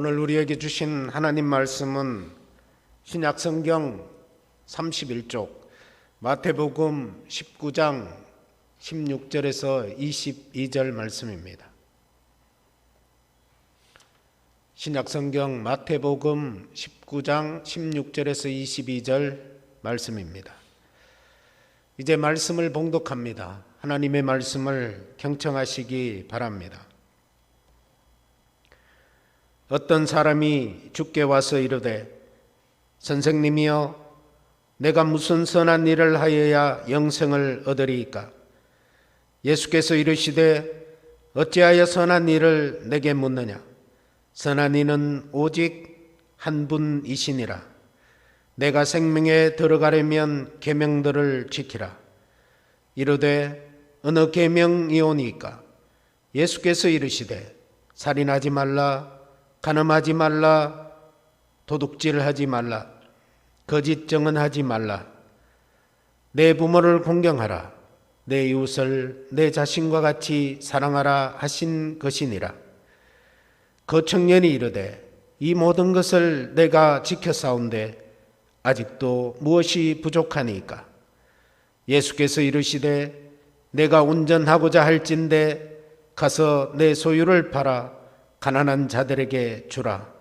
오늘 우리에게 주신 하나님 말씀은 신약 성경 31쪽 마태복음 19장 16절에서 22절 말씀입니다. 신약 성경 마태복음 19장 16절에서 22절 말씀입니다. 이제 말씀을 봉독합니다. 하나님의 말씀을 경청하시기 바랍니다. 어떤 사람이 주께 와서 이르되 선생님이여 내가 무슨 선한 일을 하여야 영생을 얻으리이까? 예수께서 이르시되 어찌하여 선한 일을 내게 묻느냐? 선한 이는 오직 한 분이시니라. 내가 생명에 들어가려면 계명들을 지키라. 이르되 어느 계명이오니까? 예수께서 이르시되 살인하지 말라 간음하지 말라. 도둑질하지 말라. 거짓 증언하지 말라. 내 부모를 공경하라. 내 이웃을 내 자신과 같이 사랑하라 하신 것이니라. 그 청년이 이르되 이 모든 것을 내가 지켰사온데 아직도 무엇이 부족하니까? 예수께서 이르시되 내가 운전하고자 할진대 가서 내 소유를 팔아 가난한 자들에게 주라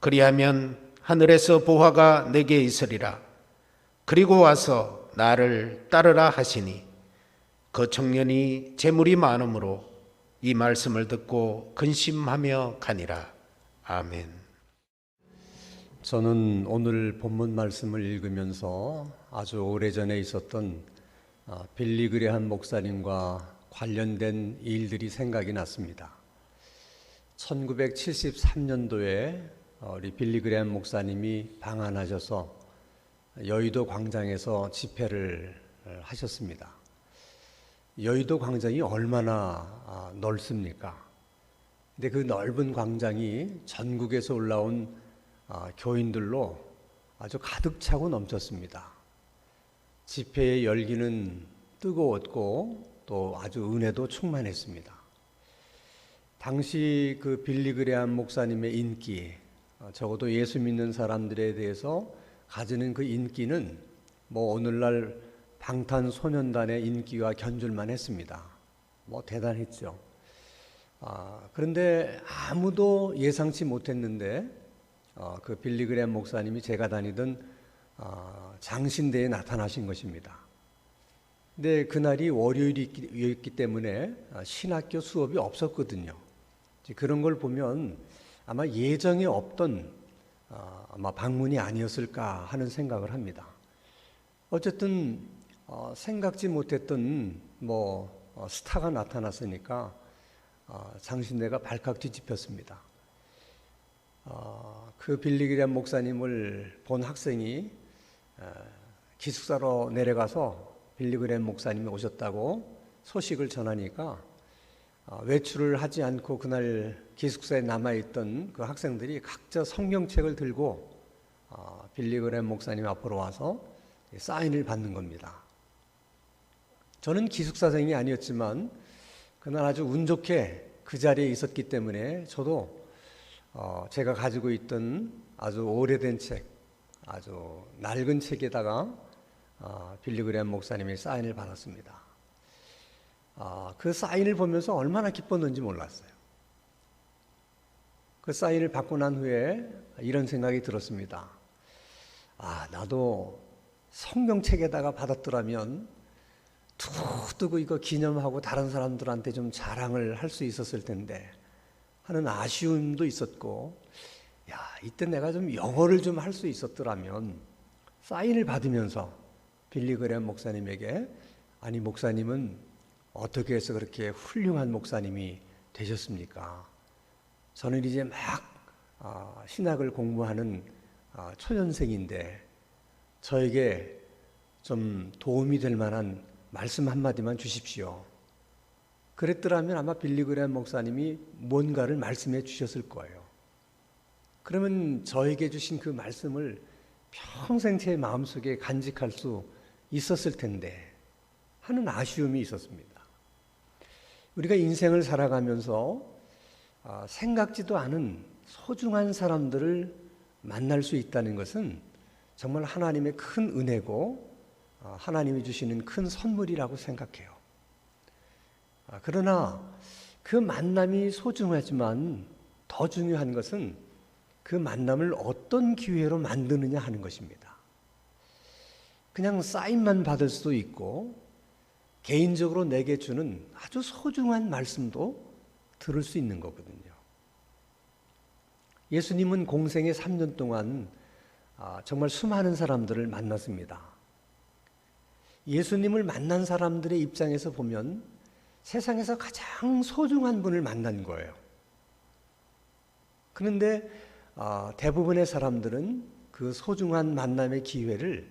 그리하면 하늘에서 보화가 내게 있으리라 그리고 와서 나를 따르라 하시니 그 청년이 재물이 많으므로 이 말씀을 듣고 근심하며 가니라 아멘. 저는 오늘 본문 말씀을 읽으면서 아주 오래전에 있었던 아, 빌리 그레한 목사님과 관련된 일들이 생각이 났습니다. 1973년도에 우리 빌리 그레한 목사님이 방한하셔서 여의도 광장에서 집회를 하셨습니다. 여의도 광장이 얼마나 아, 넓습니까? 근데 그 넓은 광장이 전국에서 올라온 아, 교인들로 아주 가득 차고 넘쳤습니다. 집회의 열기는 뜨거웠고 또 아주 은혜도 충만했습니다. 당시 그 빌리 그레한 목사님의 인기, 어, 적어도 예수 믿는 사람들에 대해서 가지는 그 인기는 뭐 오늘날 방탄소년단의 인기와 견줄만 했습니다. 뭐 대단했죠. 아, 그런데 아무도 예상치 못했는데 어, 그 빌리그램 목사님이 제가 다니던 어, 장신대에 나타나신 것입니다. 근데 그날이 월요일이었기 때문에 어, 신학교 수업이 없었거든요. 그런 걸 보면 아마 예정에 없던 어, 아마 방문이 아니었을까 하는 생각을 합니다. 어쨌든 어, 생각지 못했던 뭐 어, 스타가 나타났으니까 어, 장신대가 발칵 뒤집혔습니다. 어, 그 빌리기란 목사님을 본 학생이 어, 기숙사로 내려가서 빌리그램 목사님이 오셨다고 소식을 전하니까 어, 외출을 하지 않고 그날 기숙사에 남아있던 그 학생들이 각자 성경책을 들고 어, 빌리그램 목사님 앞으로 와서 사인을 받는 겁니다. 저는 기숙사생이 아니었지만 그날 아주 운 좋게 그 자리에 있었기 때문에 저도 어, 제가 가지고 있던 아주 오래된 책, 아주 낡은 책에다가 어, 빌리그램 목사님의 사인을 받았습니다. 어, 그 사인을 보면서 얼마나 기뻤는지 몰랐어요. 그 사인을 받고 난 후에 이런 생각이 들었습니다. 아, 나도 성경책에다가 받았더라면 두고두고 이거 기념하고 다른 사람들한테 좀 자랑을 할 수 있었을 텐데 하는 아쉬움도 있었고, 야, 이때 내가 좀 영어를 좀 할 수 있었더라면 사인을 받으면서 빌리그램 목사님에게 아니 목사님은 어떻게 해서 그렇게 훌륭한 목사님이 되셨습니까? 저는 이제 막 아, 신학을 공부하는 아, 초년생인데 저에게 좀 도움이 될 만한 말씀 한마디만 주십시오. 그랬더라면 아마 빌리그램 목사님이 뭔가를 말씀해 주셨을 거예요. 그러면 저에게 주신 그 말씀을 평생 제 마음속에 간직할 수 있었을 텐데 하는 아쉬움이 있었습니다. 우리가 인생을 살아가면서 아, 생각지도 않은 소중한 사람들을 만날 수 있다는 것은 정말 하나님의 큰 은혜고 아, 하나님이 주시는 큰 선물이라고 생각해요. 아, 그러나 그 만남이 소중하지만 더 중요한 것은 그 만남을 어떤 기회로 만드느냐 하는 것입니다. 그냥 사인만 받을 수도 있고 개인적으로 내게 주는 아주 소중한 말씀도 들을 수 있는 거거든요. 예수님은 공생의 3년 동안 아, 정말 수많은 사람들을 만났습니다. 예수님을 만난 사람들의 입장에서 보면 세상에서 가장 소중한 분을 만난 거예요. 그런데 아, 대부분의 사람들은 그 소중한 만남의 기회를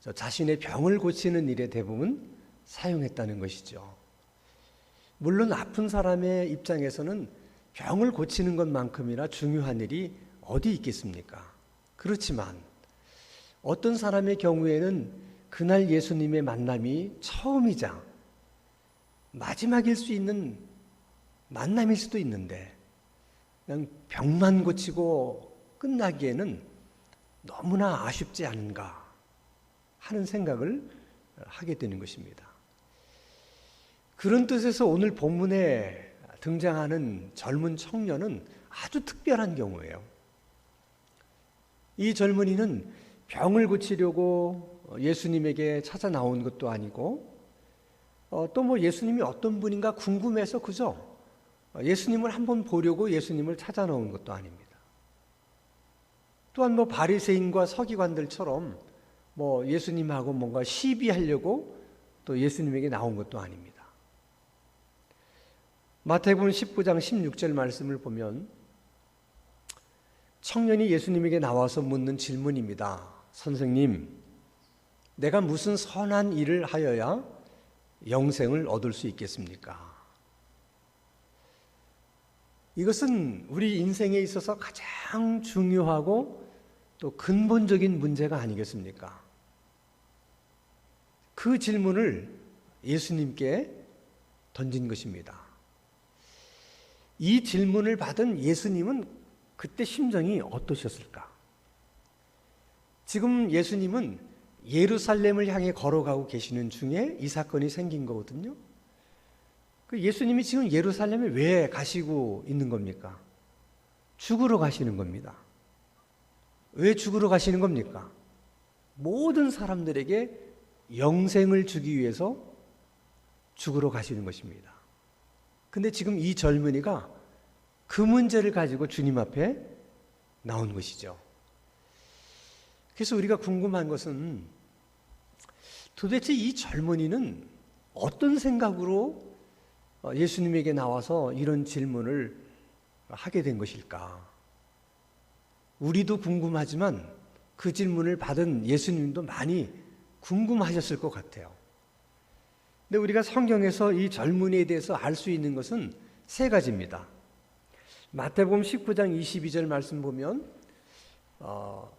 저 자신의 병을 고치는 일에 대부분 사용했다는 것이죠. 물론 아픈 사람의 입장에서는 병을 고치는 것만큼이나 중요한 일이 어디 있겠습니까? 그렇지만 어떤 사람의 경우에는 그날 예수님의 만남이 처음이자 마지막일 수 있는 만남일 수도 있는데 그냥 병만 고치고 끝나기에는 너무나 아쉽지 않은가 하는 생각을 하게 되는 것입니다. 그런 뜻에서 오늘 본문에 등장하는 젊은 청년은 아주 특별한 경우예요. 이 젊은이는 병을 고치려고 예수님에게 찾아 나온 것도 아니고 어, 또뭐 예수님이 어떤 분인가 궁금해서 그저 예수님을 한번 보려고 예수님을 찾아 나온 것도 아닙니다. 또한 뭐 바리새인과 서기관들처럼 뭐 예수님하고 뭔가 시비하려고 또 예수님에게 나온 것도 아닙니다. 마태복음 19장 16절 말씀을 보면 청년이 예수님에게 나와서 묻는 질문입니다. 선생님, 내가 무슨 선한 일을 하여야 영생을 얻을 수 있겠습니까? 이것은 우리 인생에 있어서 가장 중요하고 또 근본적인 문제가 아니겠습니까? 그 질문을 예수님께 던진 것입니다. 이 질문을 받은 예수님은 그때 심정이 어떠셨을까? 지금 예수님은 예루살렘을 향해 걸어가고 계시는 중에 이 사건이 생긴 거거든요. 그 예수님이 지금 예루살렘에 왜 가시고 있는 겁니까? 죽으러 가시는 겁니다. 왜 죽으러 가시는 겁니까? 모든 사람들에게 영생을 주기 위해서 죽으러 가시는 것입니다. 근데 지금 이 젊은이가 그 문제를 가지고 주님 앞에 나온 것이죠. 그래서 우리가 궁금한 것은 도대체 이 젊은이는 어떤 생각으로 예수님에게 나와서 이런 질문을 하게 된 것일까? 우리도 궁금하지만 그 질문을 받은 예수님도 많이 궁금하셨을 것 같아요. 근데 우리가 성경에서 이 젊은이에 대해서 알 수 있는 것은 세 가지입니다. 마태복음 19장 22절 말씀 보면 어,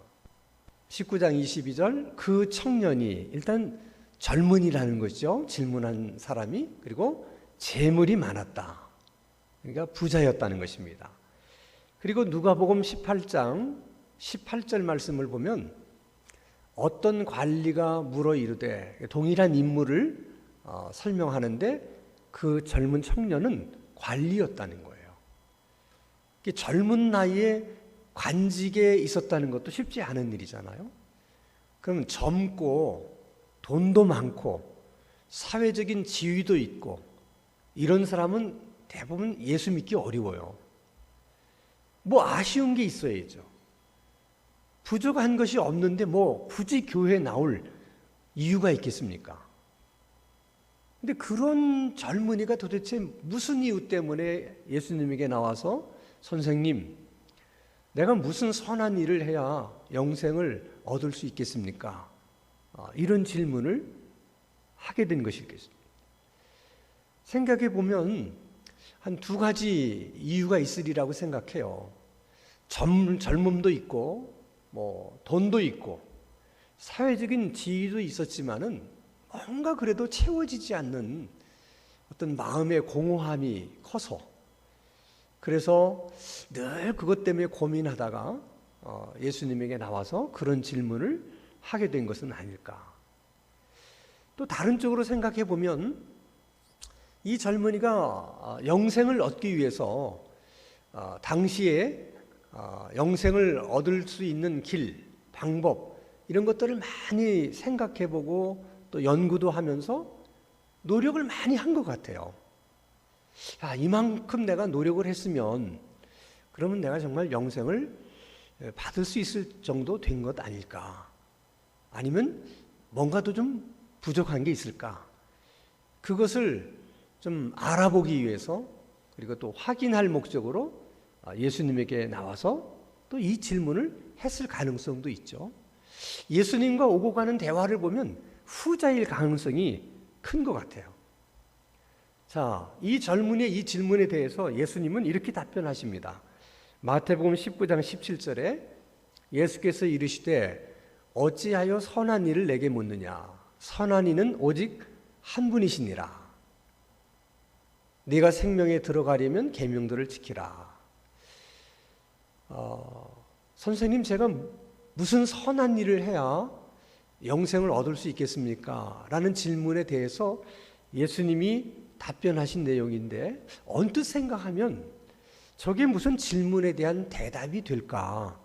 19장 22절 그 청년이 일단 젊은이라는 것이죠. 질문한 사람이 그리고 재물이 많았다. 그러니까 부자였다는 것입니다. 그리고 누가복음 18장 18절 말씀을 보면 어떤 관리가 물어 이르되 동일한 인물을 어, 설명하는데 그 젊은 청년은 관리였다는 거예요. 젊은 나이에 관직에 있었다는 것도 쉽지 않은 일이잖아요. 그럼 젊고 돈도 많고 사회적인 지위도 있고 이런 사람은 대부분 예수 믿기 어려워요. 뭐 아쉬운 게 있어야죠. 부족한 것이 없는데 뭐 굳이 교회에 나올 이유가 있겠습니까? 근데 그런 젊은이가 도대체 무슨 이유 때문에 예수님에게 나와서 선생님, 내가 무슨 선한 일을 해야 영생을 얻을 수 있겠습니까? 아, 이런 질문을 하게 된 것이겠습니다. 생각해 보면 한 두 가지 이유가 있으리라고 생각해요. 젊, 젊음도 있고, 뭐, 돈도 있고, 사회적인 지위도 있었지만은 뭔가 그래도 채워지지 않는 어떤 마음의 공허함이 커서 그래서 늘 그것 때문에 고민하다가 어, 예수님에게 나와서 그런 질문을 하게 된 것은 아닐까. 또 다른 쪽으로 생각해 보면 이 젊은이가 어, 영생을 얻기 위해서 어, 당시에 어, 영생을 얻을 수 있는 길, 방법 이런 것들을 많이 생각해 보고 또 연구도 하면서 노력을 많이 한 것 같아요. 아, 이만큼 내가 노력을 했으면 그러면 내가 정말 영생을 받을 수 있을 정도 된 것 아닐까? 아니면 뭔가도 좀 부족한 게 있을까? 그것을 좀 알아보기 위해서 그리고 또 확인할 목적으로 아, 예수님에게 나와서 또 이 질문을 했을 가능성도 있죠. 예수님과 오고 가는 대화를 보면 후자일 가능성이 큰 것 같아요. 자, 이 젊은이의 이 질문에 대해서 예수님은 이렇게 답변하십니다. 마태복음 19장 17절에 예수께서 이르시되 어찌하여 선한 일을 내게 묻느냐 선한 이는 오직 한 분이시니라 네가 생명에 들어가려면 계명들을 지키라 어, 선생님 제가 무슨 선한 일을 해야 영생을 얻을 수 있겠습니까? 라는 질문에 대해서 예수님이 답변하신 내용인데 언뜻 생각하면 저게 무슨 질문에 대한 대답이 될까?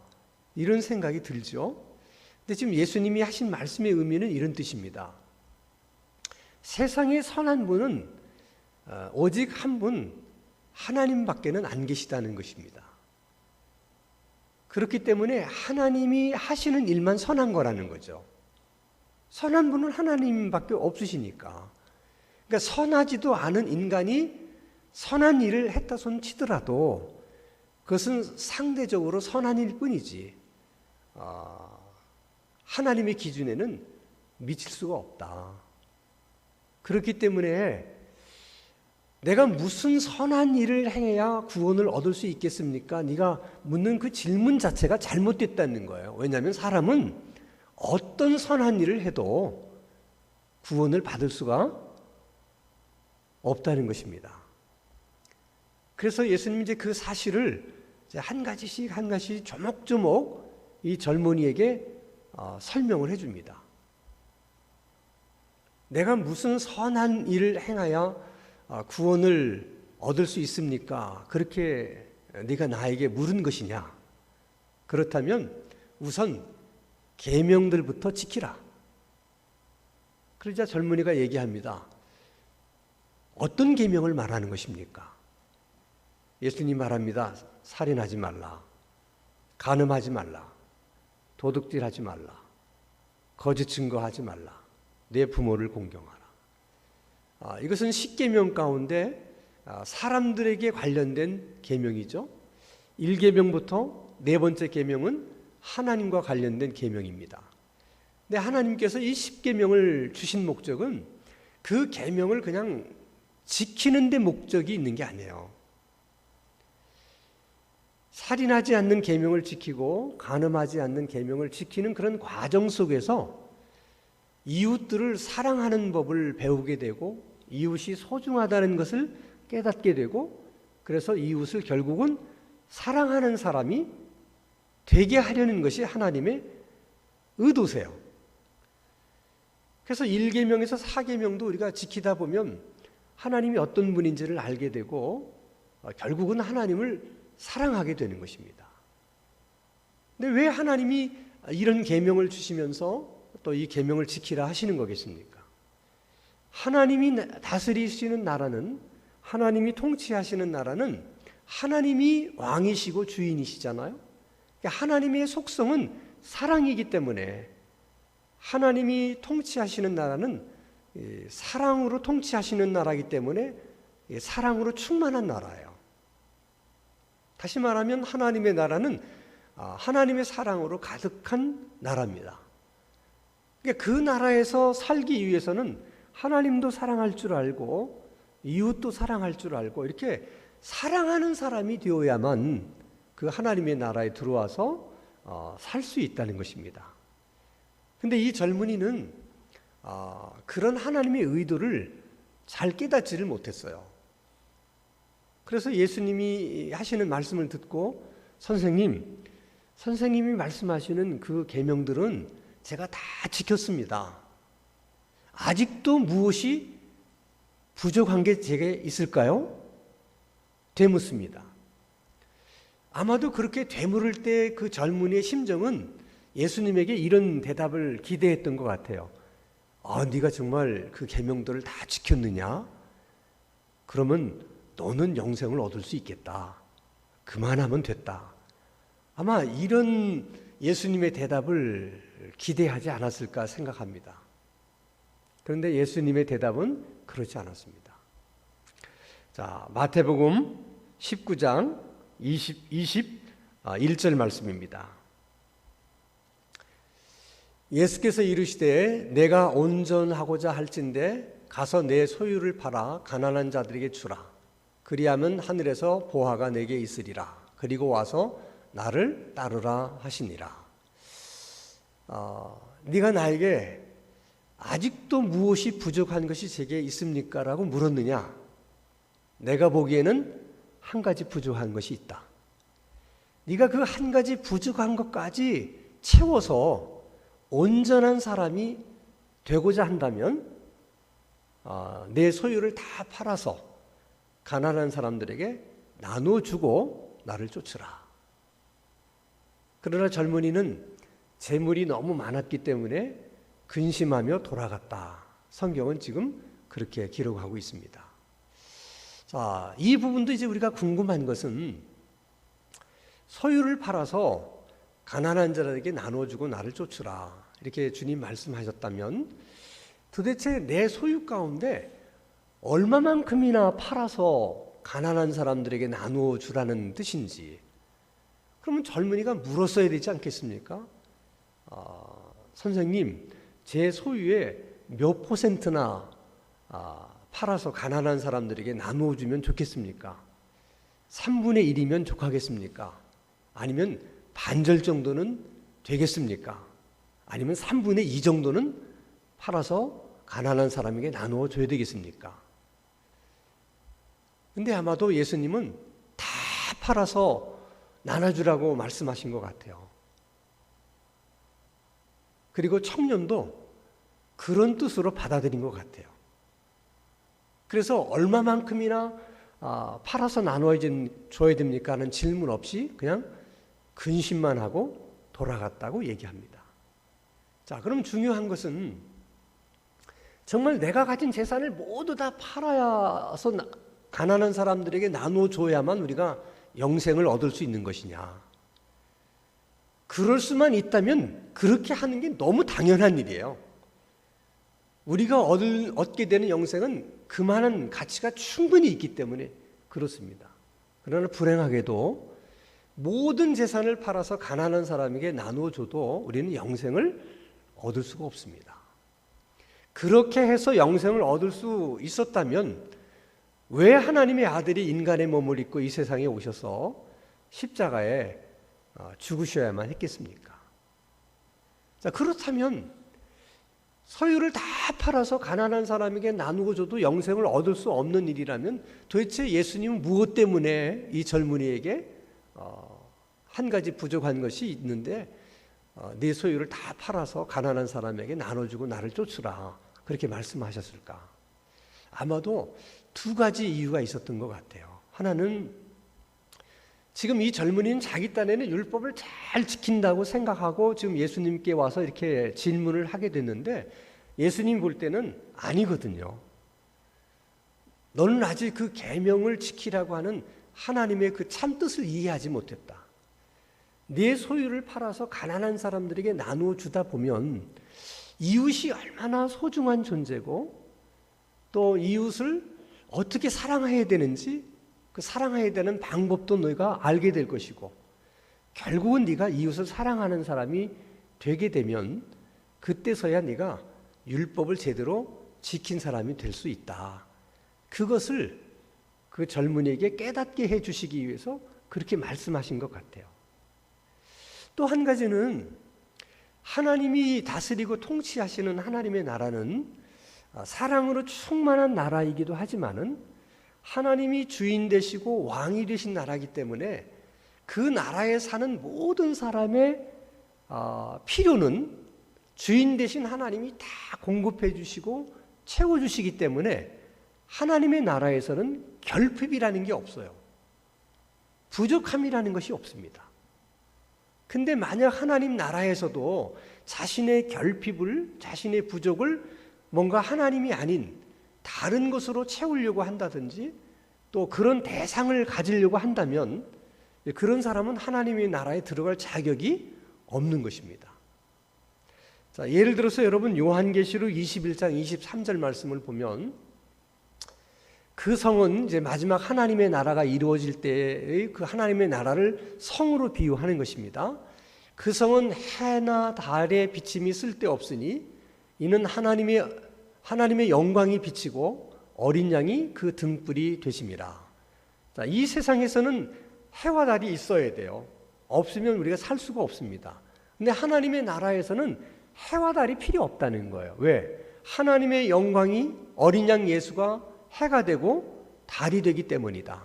이런 생각이 들죠. 근데 지금 예수님이 하신 말씀의 의미는 이런 뜻입니다. 세상에 선한 분은 어, 오직 한 분, 하나님밖에는 안 계시다는 것입니다. 그렇기 때문에 하나님이 하시는 일만 선한 거라는 거죠. 선한 분은 하나님밖에 없으시니까. 그러니까 선하지도 않은 인간이 선한 일을 했다 손 치더라도 그것은 상대적으로 선한 일 뿐이지. 아, 하나님의 기준에는 미칠 수가 없다. 그렇기 때문에 내가 무슨 선한 일을 행해야 구원을 얻을 수 있겠습니까? 네가 묻는 그 질문 자체가 잘못됐다는 거예요. 왜냐하면 사람은 어떤 선한 일을 해도 구원을 받을 수가 없다는 것입니다. 그래서 예수님이 이제 그 사실을 이제 한 가지씩 한 가지 조목조목 이 젊은이에게 어, 설명을 해줍니다. 내가 무슨 선한 일을 행하여 어, 구원을 얻을 수 있습니까? 그렇게 네가 나에게 물은 것이냐? 그렇다면 우선 계명들부터 지키라. 그러자 젊은이가 얘기합니다. 어떤 계명을 말하는 것입니까? 예수님 말합니다. 살인하지 말라. 간음하지 말라. 도둑질하지 말라. 거짓 증거하지 말라. 내 부모를 공경하라. 아, 이것은 십계명 가운데 아, 사람들에게 관련된 계명이죠. 1계명부터 네 번째 계명은 하나님과 관련된 계명입니다. 근데 하나님께서 이 십계명을 주신 목적은 그 계명을 그냥 지키는 데 목적이 있는 게 아니에요. 살인하지 않는 계명을 지키고 간음하지 않는 계명을 지키는 그런 과정 속에서 이웃들을 사랑하는 법을 배우게 되고 이웃이 소중하다는 것을 깨닫게 되고 그래서 이웃을 결국은 사랑하는 사람이 되게 하려는 것이 하나님의 의도세요. 그래서 1계명에서 4계명도 우리가 지키다 보면 하나님이 어떤 분인지를 알게 되고 어, 결국은 하나님을 사랑하게 되는 것입니다. 근데 왜 하나님이 이런 계명을 주시면서 또 이 계명을 지키라 하시는 거겠습니까? 하나님이 다스리시는 나라는 하나님이 통치하시는 나라는 하나님이 왕이시고 주인이시잖아요. 그러니까 하나님의 속성은 사랑이기 때문에 하나님이 통치하시는 나라는 사랑으로 통치하시는 나라이기 때문에 사랑으로 충만한 나라예요. 다시 말하면 하나님의 나라는 아, 하나님의 사랑으로 가득한 나라입니다. 그러니까 그 나라에서 살기 위해서는 하나님도 사랑할 줄 알고 이웃도 사랑할 줄 알고 이렇게 사랑하는 사람이 되어야만 그 하나님의 나라에 들어와서 어, 살 수 있다는 것입니다. 근데 이 젊은이는 어, 그런 하나님의 의도를 잘 깨닫지를 못했어요. 그래서 예수님이 하시는 말씀을 듣고 선생님, 선생님이 말씀하시는 그 계명들은 제가 다 지켰습니다. 아직도 무엇이 부족한 게 제게 있을까요? 되묻습니다. 아마도 그렇게 되물을 때 그 젊은이의 심정은 예수님에게 이런 대답을 기대했던 것 같아요. 아, 네가 정말 그 계명들을 다 지켰느냐? 그러면 너는 영생을 얻을 수 있겠다. 그만하면 됐다. 아마 이런 예수님의 대답을 기대하지 않았을까 생각합니다. 그런데 예수님의 대답은 그렇지 않았습니다. 자, 마태복음 19장 20, 21절 말씀입니다. 예수께서 이르시되 내가 온전하고자 할진대 가서 내 소유를 팔아 가난한 자들에게 주라. 그리하면 하늘에서 보화가 내게 있으리라. 그리고 와서 나를 따르라 하시니라. 어, 네가 나에게 아직도 무엇이 부족한 것이 제게 있습니까? 라고 물었느냐? 내가 보기에는 한 가지 부족한 것이 있다. 네가 그 한 가지 부족한 것까지 채워서 온전한 사람이 되고자 한다면 아, 내 소유를 다 팔아서 가난한 사람들에게 나눠주고 나를 쫓으라. 그러나 젊은이는 재물이 너무 많았기 때문에 근심하며 돌아갔다. 성경은 지금 그렇게 기록하고 있습니다. 자, 이 부분도 이제 우리가 궁금한 것은 소유를 팔아서 가난한 자들에게 나눠주고 나를 쫓으라. 이렇게 주님 말씀하셨다면 도대체 내 소유 가운데 얼마만큼이나 팔아서 가난한 사람들에게 나누어 주라는 뜻인지 그러면 젊은이가 물었어야 되지 않겠습니까? 아, 선생님, 제 소유의 몇 퍼센트나 아, 팔아서 가난한 사람들에게 나누어 주면 좋겠습니까? 3분의 1이면 족하겠습니까? 아니면 반절 정도는 되겠습니까? 아니면 3분의 2 정도는 팔아서 가난한 사람에게 나누어 줘야 되겠습니까? 근데 아마도 예수님은 다 팔아서 나눠주라고 말씀하신 것 같아요. 그리고 청년도 그런 뜻으로 받아들인 것 같아요. 그래서 얼마만큼이나 아, 팔아서 나눠야 줘야 됩니까? 하는 질문 없이 그냥 근심만 하고 돌아갔다고 얘기합니다. 자, 그럼 중요한 것은 정말 내가 가진 재산을 모두 다 팔아서 가난한 사람들에게 나누어 줘야만 우리가 영생을 얻을 수 있는 것이냐. 그럴 수만 있다면 그렇게 하는 게 너무 당연한 일이에요. 우리가 얻을, 얻게 되는 영생은 그만한 가치가 충분히 있기 때문에 그렇습니다. 그러나 불행하게도 모든 재산을 팔아서 가난한 사람에게 나누어 줘도 우리는 영생을 얻을 수가 없습니다. 그렇게 해서 영생을 얻을 수 있었다면 왜 하나님의 아들이 인간의 몸을 입고 이 세상에 오셔서 십자가에 어, 죽으셔야만 했겠습니까? 자, 그렇다면 소유를 다 팔아서 가난한 사람에게 나누고 줘도 영생을 얻을 수 없는 일이라면 도대체 예수님은 무엇 때문에 이 젊은이에게 어, 한 가지 부족한 것이 있는데 어, 네 소유를 다 팔아서 가난한 사람에게 나눠주고 나를 쫓으라 그렇게 말씀하셨을까? 아마도 두 가지 이유가 있었던 것 같아요. 하나는 지금 이 젊은이는 자기 딴에는 율법을 잘 지킨다고 생각하고 지금 예수님께 와서 이렇게 질문을 하게 됐는데 예수님 볼 때는 아니거든요. 너는 아직 그 계명을 지키라고 하는 하나님의 그 참뜻을 이해하지 못했다. 네 소유를 팔아서 가난한 사람들에게 나누어 주다 보면 이웃이 얼마나 소중한 존재고 또 이웃을 어떻게 사랑해야 되는지 그 사랑해야 되는 방법도 너희가 알게 될 것이고 결국은 네가 이웃을 사랑하는 사람이 되게 되면 그때서야 네가 율법을 제대로 지킨 사람이 될 수 있다. 그것을 그 젊은이에게 깨닫게 해 주시기 위해서 그렇게 말씀하신 것 같아요. 또 한 가지는 하나님이 다스리고 통치하시는 하나님의 나라는 사랑으로 충만한 나라이기도 하지만은 하나님이 주인 되시고 왕이 되신 나라이기 때문에 그 나라에 사는 모든 사람의 아, 필요는 주인 되신 하나님이 다 공급해 주시고 채워 주시기 때문에 하나님의 나라에서는 결핍이라는 게 없어요. 부족함이라는 것이 없습니다. 근데 만약 하나님 나라에서도 자신의 결핍을, 자신의 부족을 뭔가 하나님이 아닌 다른 것으로 채우려고 한다든지 또 그런 대상을 가지려고 한다면 그런 사람은 하나님의 나라에 들어갈 자격이 없는 것입니다. 자, 예를 들어서 여러분 요한계시록 21장 23절 말씀을 보면 그 성은 이제 마지막 하나님의 나라가 이루어질 때의 그 하나님의 나라를 성으로 비유하는 것입니다. 그 성은 해나 달의 비침이 쓸데없으니 이는 하나님의 하나님의 영광이 비치고 어린 양이 그 등불이 되심이라. 자, 이 세상에서는 해와 달이 있어야 돼요. 없으면 우리가 살 수가 없습니다. 근데 하나님의 나라에서는 해와 달이 필요 없다는 거예요. 왜? 하나님의 영광이 어린 양 예수가 해가 되고 달이 되기 때문이다.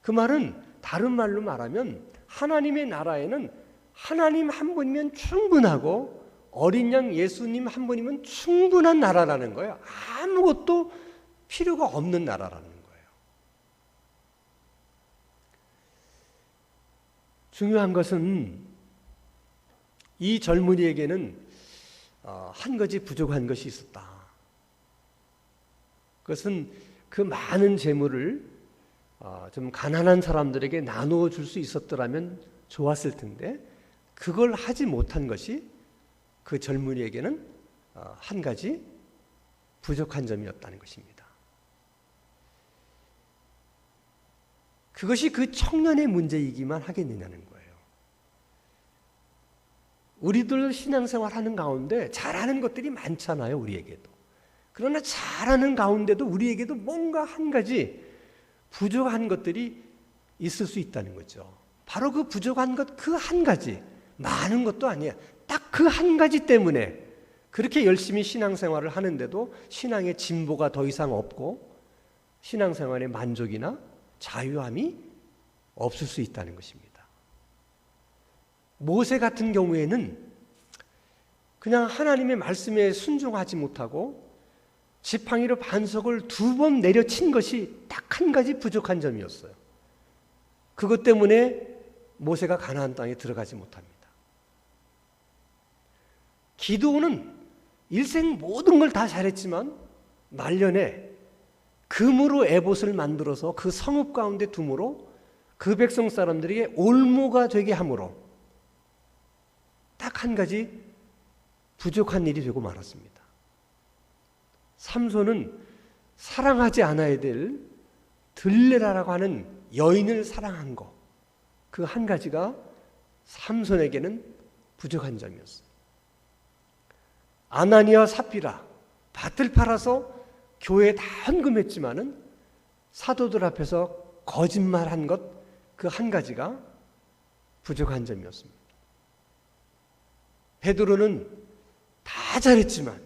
그 말은 다른 말로 말하면 하나님의 나라에는 하나님 한 분이면 충분하고 어린 양 예수님 한 분이면 충분한 나라라는 거예요. 아무것도 필요가 없는 나라라는 거예요. 중요한 것은 이 젊은이에게는 어, 한 가지 부족한 것이 있었다. 그것은 그 많은 재물을 어, 좀 가난한 사람들에게 나누어 줄 수 있었더라면 좋았을 텐데 그걸 하지 못한 것이 그 젊은이에게는 어, 한 가지 부족한 점이었다는 것입니다. 그것이 그 청년의 문제이기만 하겠느냐는 거예요. 우리들 신앙생활 하는 가운데 잘하는 것들이 많잖아요, 우리에게도. 그러나 잘하는 가운데도 우리에게도 뭔가 한 가지 부족한 것들이 있을 수 있다는 거죠. 바로 그 부족한 것 그 한 가지, 많은 것도 아니야. 딱그한 가지 때문에 그렇게 열심히 신앙생활을 하는데도 신앙의 진보가 더 이상 없고 신앙생활의 만족이나 자유함이 없을 수 있다는 것입니다. 모세 같은 경우에는 그냥 하나님의 말씀에 순종하지 못하고 지팡이로 반석을 두 번 내려친 것이 딱 한 가지 부족한 점이었어요. 그것 때문에 모세가 가나안 땅에 들어가지 못합니다. 기도는 일생 모든 걸 다 잘했지만 말년에 금으로 에봇을 만들어서 그 성읍 가운데 둠으로 그 백성 사람들에게 올무가 되게 함으로 딱 한 가지 부족한 일이 되고 말았습니다. 삼손은 사랑하지 않아야 될 들레라라고 하는 여인을 사랑한 것. 그한 가지가 삼손에게는 부족한 점이었어요. 아나니아 삽비라 밭을 팔아서 교회에 다 헌금했지만은 사도들 앞에서 거짓말한 것 그 한 가지가 부족한 점이었습니다. 베드로는 다 잘했지만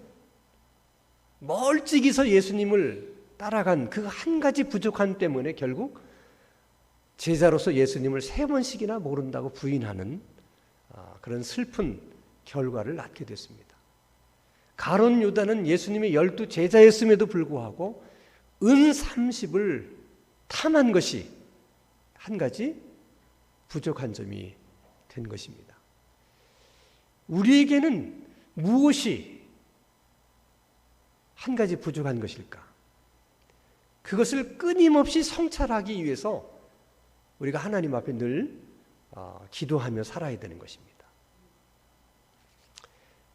멀찍이서 예수님을 따라간 그 한 가지 부족함 때문에 결국 제자로서 예수님을 세 번씩이나 모른다고 부인하는 아, 그런 슬픈 결과를 낳게 됐습니다. 가론 유다는 예수님의 열두 제자였음에도 불구하고 은 30을 탐한 것이 한 가지 부족한 점이 된 것입니다. 우리에게는 무엇이 한 가지 부족한 것일까? 그것을 끊임없이 성찰하기 위해서 우리가 하나님 앞에 늘 어, 기도하며 살아야 되는 것입니다.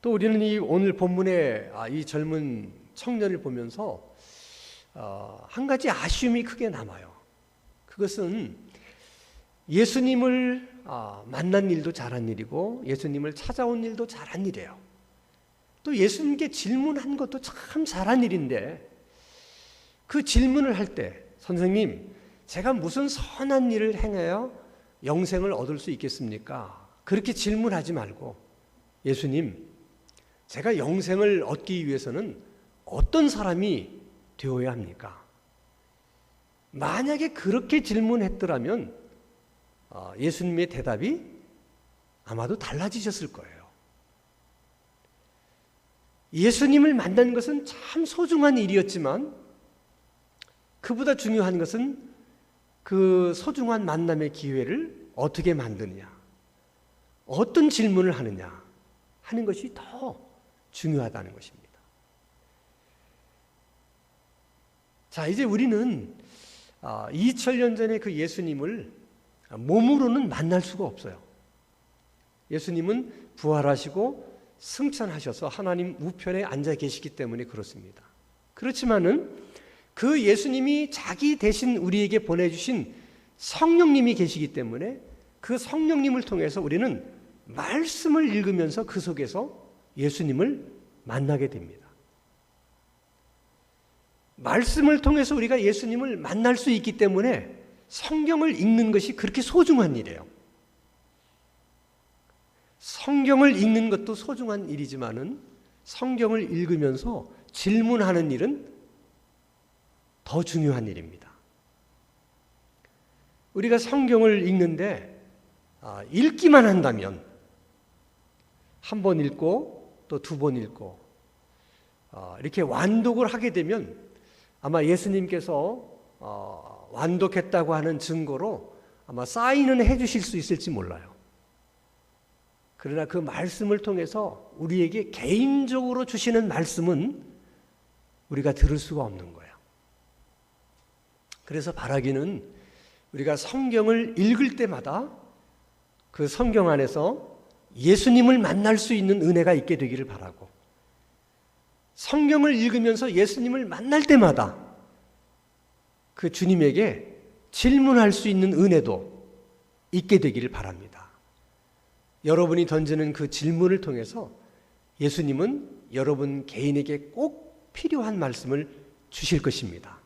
또 우리는 이 오늘 본문의 아, 이 젊은 청년을 보면서 어, 한 가지 아쉬움이 크게 남아요. 그것은 예수님을 아, 만난 일도 잘한 일이고 예수님을 찾아온 일도 잘한 일이에요. 또 예수님께 질문한 것도 참 잘한 일인데 그 질문을 할 때 선생님 제가 무슨 선한 일을 행해야 영생을 얻을 수 있겠습니까? 그렇게 질문하지 말고 예수님 제가 영생을 얻기 위해서는 어떤 사람이 되어야 합니까? 만약에 그렇게 질문했더라면 어, 예수님의 대답이 아마도 달라지셨을 거예요. 예수님을 만난 것은 참 소중한 일이었지만 그보다 중요한 것은 그 소중한 만남의 기회를 어떻게 만드느냐, 어떤 질문을 하느냐 하는 것이 더 중요하다는 것입니다. 자, 이제 우리는 2000년 전에 그 예수님을 몸으로는 만날 수가 없어요. 예수님은 부활하시고 승천하셔서 하나님 우편에 앉아 계시기 때문에 그렇습니다. 그렇지만은 그 예수님이 자기 대신 우리에게 보내주신 성령님이 계시기 때문에 그 성령님을 통해서 우리는 말씀을 읽으면서 그 속에서 예수님을 만나게 됩니다. 말씀을 통해서 우리가 예수님을 만날 수 있기 때문에 성경을 읽는 것이 그렇게 소중한 일이에요. 성경을 읽는 것도 소중한 일이지만은 성경을 읽으면서 질문하는 일은 더 중요한 일입니다. 우리가 성경을 읽는데 아, 읽기만 한다면 한 번 읽고 또 두 번 읽고 아, 이렇게 완독을 하게 되면 아마 예수님께서 어, 완독했다고 하는 증거로 아마 사인은 해주실 수 있을지 몰라요. 그러나 그 말씀을 통해서 우리에게 개인적으로 주시는 말씀은 우리가 들을 수가 없는 거예요. 그래서 바라기는 우리가 성경을 읽을 때마다 그 성경 안에서 예수님을 만날 수 있는 은혜가 있게 되기를 바라고 성경을 읽으면서 예수님을 만날 때마다 그 주님에게 질문할 수 있는 은혜도 있게 되기를 바랍니다. 여러분이 던지는 그 질문을 통해서 예수님은 여러분 개인에게 꼭 필요한 말씀을 주실 것입니다.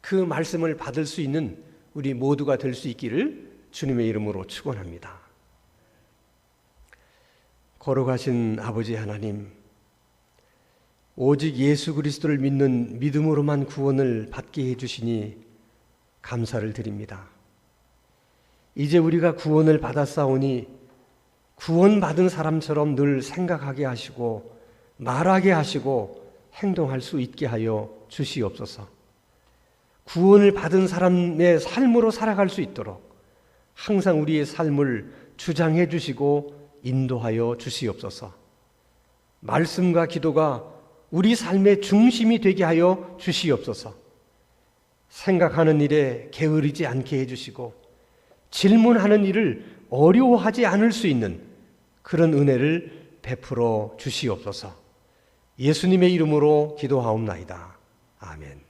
그 말씀을 받을 수 있는 우리 모두가 될 수 있기를 주님의 이름으로 축원합니다. 걸어가신 아버지 하나님, 오직 예수 그리스도를 믿는 믿음으로만 구원을 받게 해주시니 감사를 드립니다. 이제 우리가 구원을 받았사오니 구원받은 사람처럼 늘 생각하게 하시고 말하게 하시고 행동할 수 있게 하여 주시옵소서. 구원을 받은 사람의 삶으로 살아갈 수 있도록 항상 우리의 삶을 주장해 주시고 인도하여 주시옵소서. 말씀과 기도가 우리 삶의 중심이 되게 하여 주시옵소서. 생각하는 일에 게으르지 않게 해주시고 질문하는 일을 어려워하지 않을 수 있는 그런 은혜를 베풀어 주시옵소서. 예수님의 이름으로 기도하옵나이다. 아멘.